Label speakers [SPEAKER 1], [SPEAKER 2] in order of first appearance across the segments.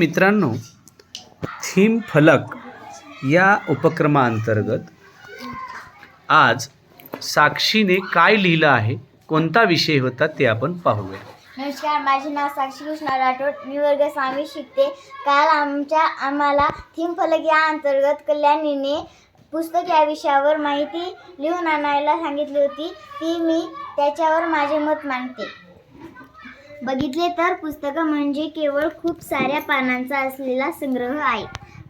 [SPEAKER 1] मित्रांनो थीम फलक या उपक्रमाअंतर्गत आज साक्षीने काय लिहिलं आहे कोणता विषय होता ते आपण पाहूया.
[SPEAKER 2] नमस्कार माझे नाव साक्षी कृष्णा राठोड. मी वर्ग स्वामी शिकते. काल आमच्या आम्हाला थीम फलक या अंतर्गत कल्याणीने पुस्तक या विषयावर माहिती लिहून आणायला सांगितली होती. ती मी त्याच्यावर माझे मत मांडते. बघितले तर पुस्तकं म्हणजे केवळ खूप साऱ्या पानांचा असलेला संग्रह आहे.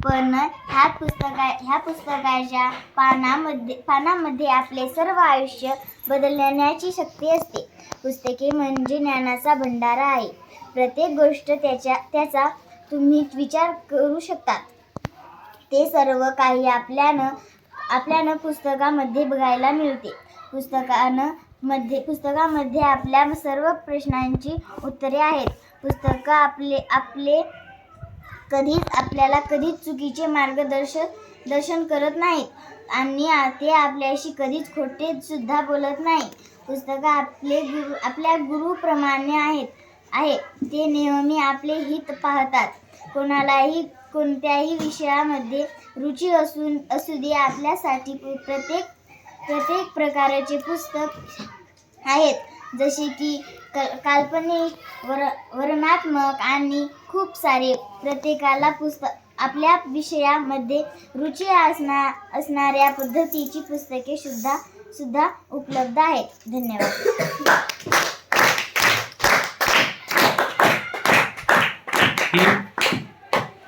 [SPEAKER 2] पण ह्या पुस्तका ह्या पुस्तकाच्या पानामध्ये पानामध्ये आपले सर्व आयुष्य बदलण्याची शक्ती असते. पुस्तके म्हणजे ज्ञानाचा भंडारा आहे. प्रत्येक गोष्ट त्याच्या त्याचा तुम्ही विचार करू शकतात. ते सर्व काही आपल्यानं आपल्यानं पुस्तकामध्ये बघायला मिळते. पुस्तकानं मध्ये पुस्तकामध्ये आपल्या सर्व प्रश्नांची उत्तरे आहेत. पुस्तकं आपले आपले कधीच आपल्याला कधीच चुकीचे मार्गदर्शन दर्शन करत नाहीत आणि ते आपल्याशी कधीच खोटे सुद्धा बोलत नाही पुस्तकं आपले गुरु आपल्या गुरुप्रमाणे आहेत आहे ते नेहमी आपले हित पाहतात. कोणालाही कोणत्याही विषयामध्ये रुची असून असू दे आपल्यासाठी प्रत्येक प्रत्येक प्रकारचे पुस्तक आहेत. जसे की क काल्पनिक वर वर्णात्मक आणि खूप सारे प्रत्येकाला पुस्तक आपल्या विषयामध्ये रुची असणा असणाऱ्या पद्धतीची पुस्तके सुद्धा सुद्धा उपलब्ध आहेत. धन्यवाद.
[SPEAKER 1] थीम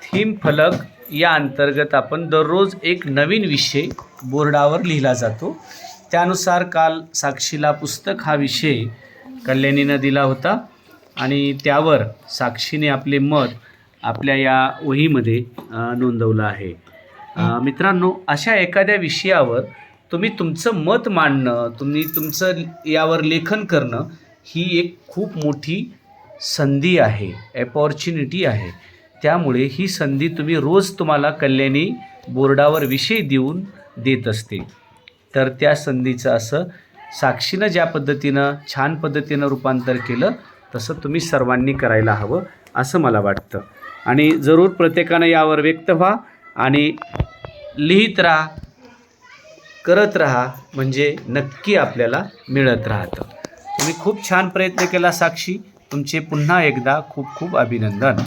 [SPEAKER 1] थीम फलक या अंतर्गत आपण दररोज एक नवीन विषय बोर्डावर लिहिला जातो. त्यानुसार काल साक्षीला पुस्तक हा विषय कल्याणीनं दिला होता आणि त्यावर साक्षीने आपले मत आपल्या या वहीमध्ये नोंदवलं आहे. मित्रांनो अशा एखाद्या विषयावर तुम्ही तुमचं मत मांडणं तुम्ही तुमचं यावर लेखन करणं ही एक खूप मोठी संधी आहे अपॉर्च्युनिटी आहे. त्यामुळे ही संधी तुम्ही रोज तुम्हाला कल्याणी बोर्डावर विषय देऊन देत असते. तर त्या संधीचं असं साक्षीनं ज्या पद्धतीनं छान पद्धतीनं रूपांतर केलं तसं तुम्ही सर्वांनी करायला हवं असं मला वाटतं. आणि जरूर प्रत्येकानं यावर व्यक्त व्हा आणि लिहित राहा करत राहा म्हणजे नक्की आपल्याला मिळत राहतं. तुम्ही खूप छान प्रयत्न केला साक्षी. तुमचे पुन्हा एकदा खूप खूप अभिनंदन.